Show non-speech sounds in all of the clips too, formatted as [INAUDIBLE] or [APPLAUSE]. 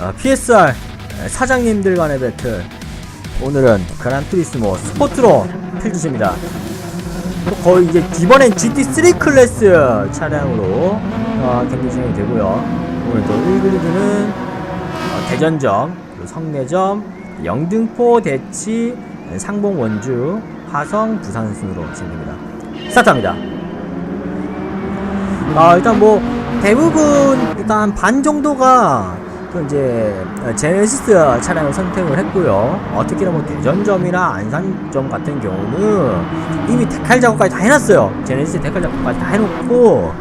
어, PSR 사장님들 간의 배틀 오늘은 그란투리스모 스포트로 또 거의 이제 이번엔 GT3 클래스 차량으로 어, 경기 진행이 되고요 오늘 또 1그리드는 어, 대전점, 성내점, 영등포, 대치, 상봉, 원주, 화성, 부산 순으로 진행됩니다. 스타트합니다. 아 일단 뭐 대부분 일단 반 정도가 그 이제 제네시스 차량을 선택을 했고요. 어, 특히나 뭐 대전점이나 안산점 같은 경우는 이미 데칼 작업까지 다 해놨어요. 제네시스 데칼 작업까지 다 해놓고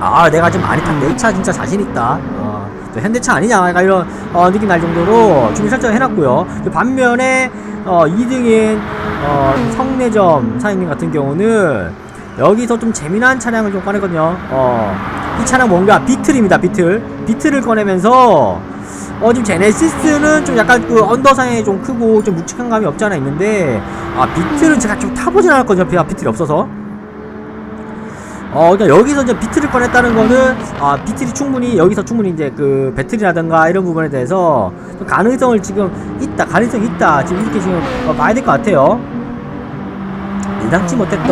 아 내가 지금 많이 탄내차 진짜 자신 있다. 어, 또 현대차 아니냐 약간 이런 어, 느낌 날 정도로 준비 설정 해놨고요. 그 반면에 어, 2등인 어, 성내점 사장님 같은 경우는 여기서 좀 재미난 차량을 좀 꺼내거든요. 어, 이 차량 뭔가 비틀입니다. 비틀. 비틀을 꺼내면서 어 지금 제네시스는 좀 약간 그 언더상에 좀 크고 좀 묵직한 감이 없지 않아 있는데 아 비틀은 제가 좀 타보진 않았거든요. 비- 비틀이 없어서. 어, 그러니까 여기서 이제 비트를 꺼냈다는 거는 아 비틀이 충분히 여기서 충분히 이제 그 배틀이라든가 이런 부분에 대해서 좀 가능성을 지금 있다, 가능성 이 있다 지금 이렇게 지금 어, 봐야 될 것 같아요. 예상치 못했던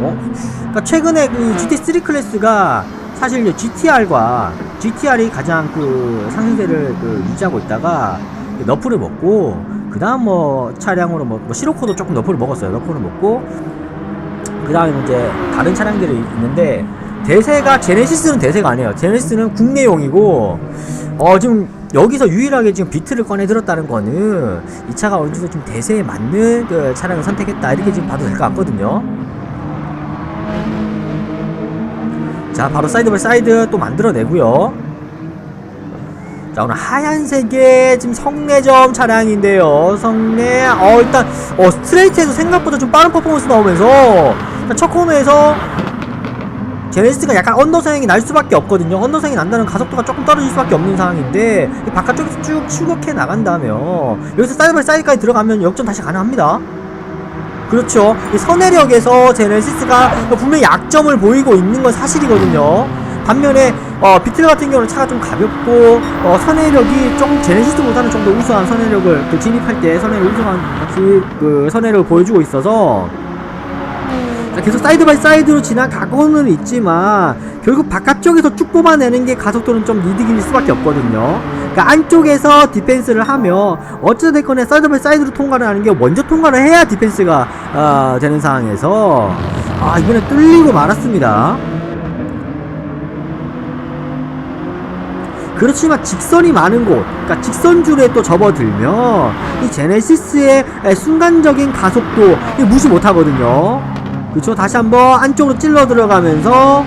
어? 그러니까 최근에 그 GT3 클래스가 사실 이제 GTR과 GTR이 가장 그 상승세를 그 유지하고 있다가 너프를 먹고 그 다음 뭐 차량으로 뭐, 뭐 시로코도 조금 너프를 먹었어요. 너프를 먹고 그 다음에 이제 다른 차량들이 있는데 대세가 제네시스는 대세가 아니에요. 제네시스는 국내용이고 어 지금 여기서 유일하게 지금 비트를 꺼내 들었다는 거는 이 차가 어느 정도 좀 대세에 맞는 그 차량을 선택했다 이렇게 지금 봐도 될 것 같거든요. 자 바로 사이드 바이 사이드 또 만들어내고요. 자 오늘 하얀색의 지금 성내점 차량인데요. 성내 어 일단 어 스트레이트에서 생각보다 좀 빠른 퍼포먼스 나오면서 첫 코너에서 제네시스가 약간 언더상이 날 수밖에 없거든요. 언더상이 난다는 가속도가 조금 떨어질 수밖에 없는 상황인데 이 바깥쪽에서 쭉 추격해 나간다면 여기서 사이드 바이 사이드까지 들어가면 역전 다시 가능합니다. 그렇죠. 이 선회력에서 제네시스가 분명히 약점을 보이고 있는 건 사실이거든요. 반면에 어, 비틀 같은 경우는 차가 좀 가볍고 어, 선회력이 좀 제네시스보다는 좀 더 우수한 선회력을 그 진입할 때 선회력 우수한 그, 그 선회력을 보여주고 있어서 자, 계속 사이드 바이 사이드로 지나가고는 있지만 결국 바깥쪽에서 쭉 뽑아내는 게 가속도는 좀 이득일 수밖에 없거든요. 그러니까 안쪽에서 디펜스를 하면 어찌됐건 사이드 바이 사이드로 통과를 하는 게 먼저 통과를 해야 디펜스가 어, 되는 상황에서 아 이번에 뚫리고 말았습니다. 그렇지만 직선이 많은 곳, 그러니까 직선줄에 또 접어들면 이 제네시스의 순간적인 가속도 무시 못하거든요. 그렇죠. 다시 한번 안쪽으로 찔러 들어가면서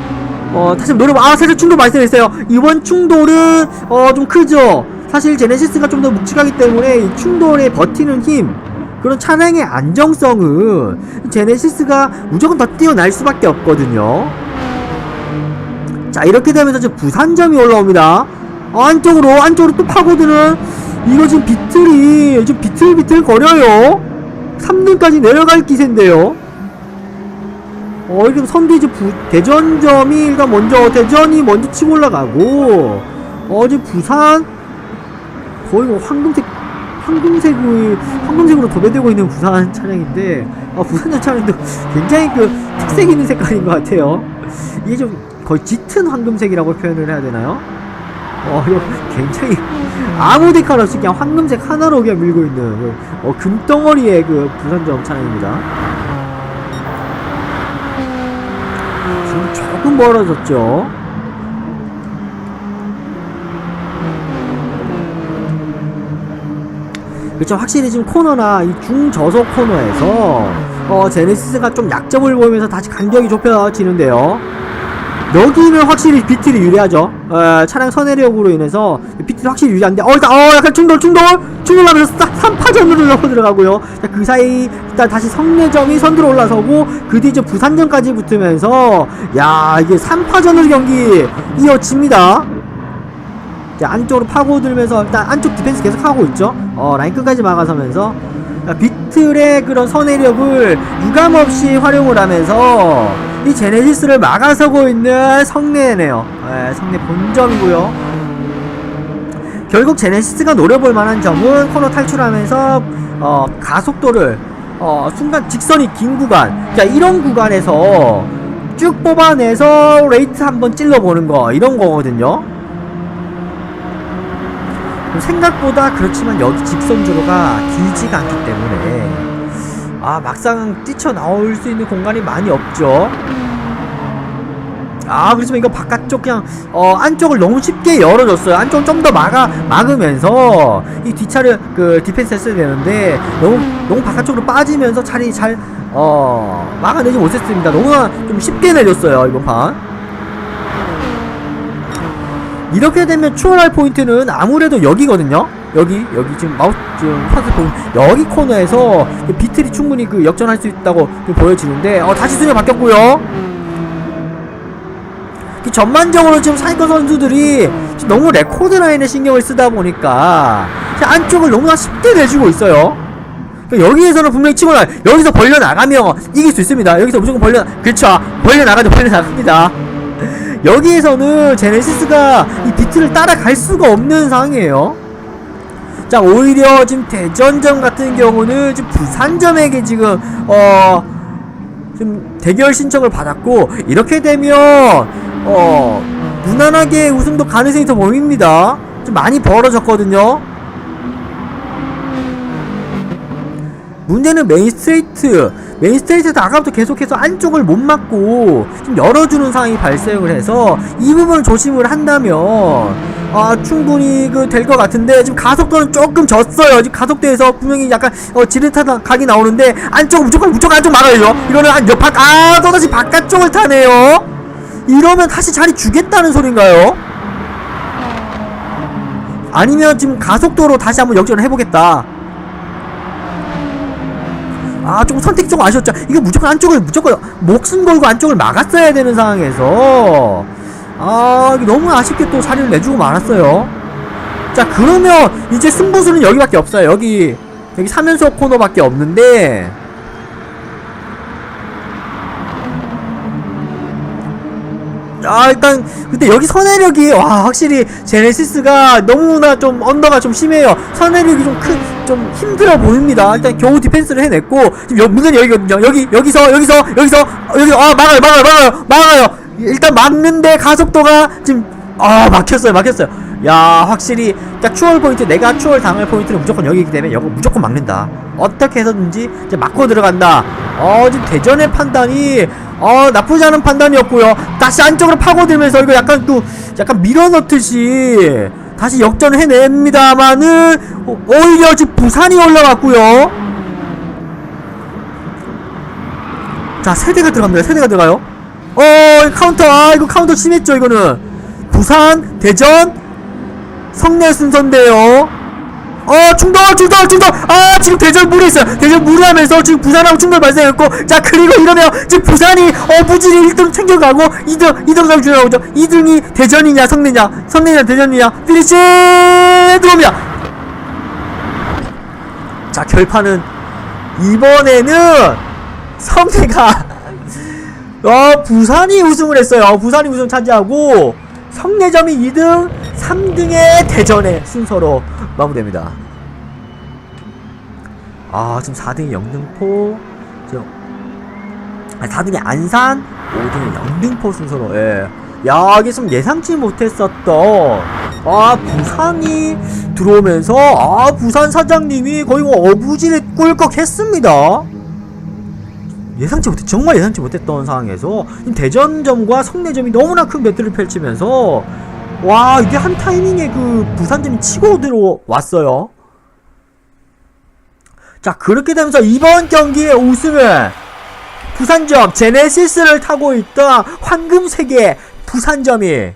어 다시 노려 아 살짝 충돌 발생했어요. 이번 충돌은 어 좀 크죠. 사실 제네시스가 좀 더 묵직하기 때문에 이 충돌에 버티는 힘 그런 차량의 안정성은 제네시스가 무조건 더 뛰어날 수밖에 없거든요. 자 이렇게 되면서 이제 부산점이 올라옵니다. 안쪽으로 안쪽으로 또 파고드는 이거 지금 비틀이 지금 비틀비틀 거려요. 3등까지 내려갈 기세인데요. 어, 지금 선두 이제 부, 대전점이 일단 먼저, 대전이 먼저 치고 올라가고, 어, 지금 부산, 거의 뭐 황금색, 황금색의, 황금색으로 도배되고 있는 부산 차량인데, 어, 부산 차량도 [LAUGHS] 굉장히 그 특색 있는 색깔인 것 같아요. 이게 좀 거의 짙은 황금색이라고 표현을 해야 되나요? 어, 이거 굉장히 아무 데칼 없이 그냥 황금색 하나로 그냥 밀고 있는, 그, 어, 금덩어리의 그 부산점 차량입니다. 지금 조금 멀어졌죠. 그렇죠. 확실히 지금 코너나 이 중저속 코너에서 어, 제네시스가 좀 약점을 보이면서 다시 간격이 좁혀지는데요. 여기는 확실히 비틀이 유리하죠. 어, 차량 선회력으로 인해서 비틀이 확실히 유리한데, 어, 일단, 어, 약간 충돌, 충돌! 충돌하면서 3파전으로 넣고 [LAUGHS] 들어가고요. 자, 그 사이, 일단 다시 성내점이 선두로 올라서고, 그 뒤 이제 부산전까지 붙으면서, 야, 이게 3파전으로 경기 이어집니다. 자, 안쪽으로 파고들면서, 일단 안쪽 디펜스 계속 하고 있죠. 어, 라인 끝까지 막아서면서, 자, 비틀의 그런 선회력을 유감없이 활용을 하면서, 이 제네시스를 막아서고 있는 성내네요. 예, 성내 본점이고요. 결국 제네시스가 노려볼 만한 점은 코너 탈출하면서 어, 가속도를 어, 순간 직선이 긴 구간, 자 이런 구간에서 쭉 뽑아내서 레이트 한번 찔러보는 거 이런 거거든요. 생각보다 그렇지만 여기 직선 주로가 길지가 않기 때문에 아 막상 뛰쳐 나올 수 있는 공간이 많이 없죠. 아 그렇지만 이거 바깥쪽 그냥 어 안쪽을 너무 쉽게 열어줬어요. 안쪽 좀더 막아 막으면서 이 뒷차를 그 디펜스 했어야 되는데 너무 너무 바깥쪽으로 빠지면서 차리 잘 어 막아내지 못했습니다. 너무나 좀 쉽게 내줬어요 이번 판. 이렇게 되면 추월할 포인트는 아무래도 여기거든요 여기 여기 지금 마우스 지금 파스 보면 여기 코너에서 그 비틀이 충분히 그 역전할 수 있다고 좀 보여지는데 어 다시 순위 바뀌었고요 그 전반적으로 지금 사이커 선수들이 지금 너무 레코드 라인에 신경을 쓰다 보니까 안쪽을 너무나 쉽게 내주고 있어요. 그러니까 여기에서는 분명히 치고 나 여기서 벌려 나가면 이길 수 있습니다. 여기서 무조건 벌려 그렇죠. 벌려 나가죠. 벌려 나갑니다. [LAUGHS] 여기에서는 제네시스가 이 비트를 따라갈 수가 없는 상황이에요. 자 오히려 지금 대전점 같은 경우는 지금 부산점에게 지금 어 지금 대결 신청을 받았고 이렇게 되면 어 무난하게 우승도 가능성이 더 보입니다. 좀 많이 벌어졌거든요. 문제는 메인 스트레이트 메인 스트레이트에서 아까부터 계속해서 안쪽을 못 막고 좀 열어주는 상황이 발생을 해서 이 부분을 조심을 한다면 아 충분히 그 될 것 같은데 지금 가속도는 조금 졌어요. 지금 가속도에서 분명히 약간 어 지릿하다 각이 나오는데 안쪽 무조건 무조건 안쪽 막아야죠 이거는 한 옆박 아 또다시 바깥쪽을 타네요. 이러면 다시 자리 주겠다는 소린가요? 아니면 지금 가속도로 다시 한번 역전을 해보겠다 아, 조금 선택 좀 아쉬웠죠. 이거 무조건 안쪽을, 무조건 목숨 걸고 안쪽을 막았어야 되는 상황에서, 아, 너무 아쉽게 또 자리를 내주고 말았어요. 자, 그러면 이제 승부수는 여기밖에 없어요. 여기, 여기 3연속 코너밖에 없는데, 아 일단 근데 여기 선회력이 와 확실히 제네시스가 너무나 좀 언더가 좀 심해요. 선회력이 좀 큰 좀 힘들어 보입니다. 일단 겨우 디펜스를 해냈고 지금 여, 문제는 여기거든요 여기 여기서 여기서 여기서 어, 여기 아 막아요 막아요 막아요 막아요. 일단 막는데 가속도가 지금 아 막혔어요 막혔어요. 야 확실히 그러니까 추월 포인트 내가 추월 당할 포인트는 무조건 여기이기 때문에 이거 무조건 막는다. 어떻게 해서든지 이제 막고 들어간다. 어 지금 대전의 판단이 어 나쁘지 않은 판단이었고요. 다시 안쪽으로 파고들면서 이거 약간 또 약간 밀어넣듯이 다시 역전을 해냅니다만은 어, 오히려 지금 부산이 올라왔고요. 자 세대가 들어갑니다. 세대가 들어가요. 어 카운터. 아 이거 카운터 심했죠 이거는. 부산 대전 성내 순서인데요 어 충돌 충돌 충돌. 아 지금 대전 무리했어요. 대전 무리하면서 지금 부산하고 충돌 발생했고 자 그리고 이러면 지금 부산이 어부지리 1등 챙겨가고 2등 2등 가고 나오죠. 2등이 대전이냐 성내냐? 성내냐 대전이냐? 피니시! 들어옵니다. 자 결판은 이번에는 성내가 어 부산이 우승을 했어요. 부산이 우승 차지하고 성내점이 2등 3등의 대전의 순서로 마무리됩니다 아 지금 4등이 영등포 지금 아, 4등이 안산 5등이 영등포 순서로 예. 야 이게 좀 예상치 못했었던 아 부산이 들어오면서 아 부산 사장님이 거의 뭐 어부지를 꿀꺽 했습니다 예상치 못했 정말 예상치 못했던 상황에서 대전점과 성내점이 너무나 큰 배틀을 펼치면서 와 이게 한 타이밍에 그 부산점이 치고 들어왔어요. 자 그렇게 되면서 이번 경기의 우승은 부산점 제네시스를 타고 있던 황금세계 부산점이